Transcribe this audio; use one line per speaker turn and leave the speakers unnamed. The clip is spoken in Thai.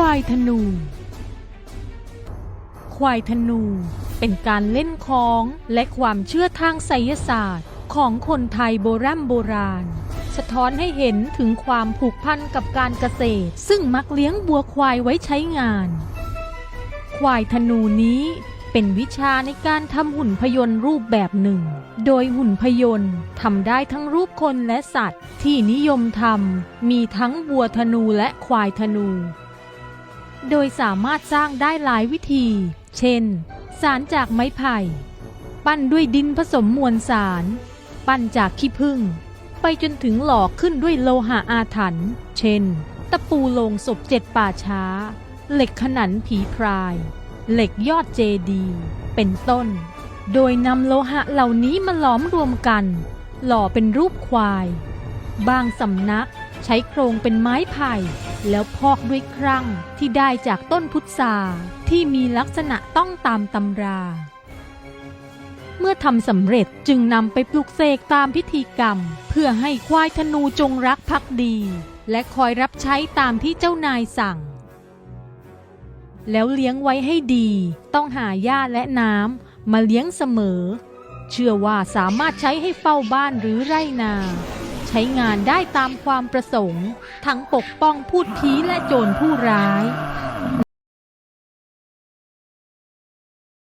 ควายธนู ควายธนูเป็นการเล่นของและความเชื่อทางไสยศาสตร์ของคนไทยโบราณโบราณ สะท้อนให้เห็นถึงความผูกพันกับการเกษตร ซึ่งมักเลี้ยงบัวควายไว้ใช้งาน ควายธนูนี้เป็นวิชาในการทำหุ่นพยนต์รูปแบบหนึ่ง โดยหุ่นพยนต์ทำได้ทั้งรูปคนและสัตว์ ที่นิยมทำมีทั้งบัวธนูและควายธนู โดยสามารถสร้างได้หลายวิธี เช่น สารจากไม้ไผ่ ปั้นด้วยดินผสมมวลสาร ปั้นจากขี้ผึ้ง ไปจนถึงหล่อขึ้นด้วยโลหะอาถรรพ์ เช่น ตะปูโลงศพเจ็ดป่าช้า เหล็กขนันผีพราย เหล็กยอดเจดี เป็นต้น โดยนำโลหะเหล่านี้มาหลอมรวมกัน หล่อเป็นรูปควาย บางสำนักใช้โครงเป็นไม้ไผ่ แล้วพอกด้วยครั่งที่ได้จากต้นพุทราที่มีลักษณะต้องตามตำรา เมื่อทำสำเร็จจึงนำไปปลุกเสกตามพิธีกรรม เพื่อให้ควายธนูจงรักภักดี และคอยรับใช้ตามที่เจ้านายสั่ง แล้วเลี้ยงไว้ให้ดี ต้องหาหญ้าและน้ำมาเลี้ยงเสมอ เชื่อว่าสามารถใช้ให้เฝ้าบ้านหรือไร่นา ช้งานได้ตามความประสงค์ ทั้งปกป้องพูดผีและโจรผู้ร้าย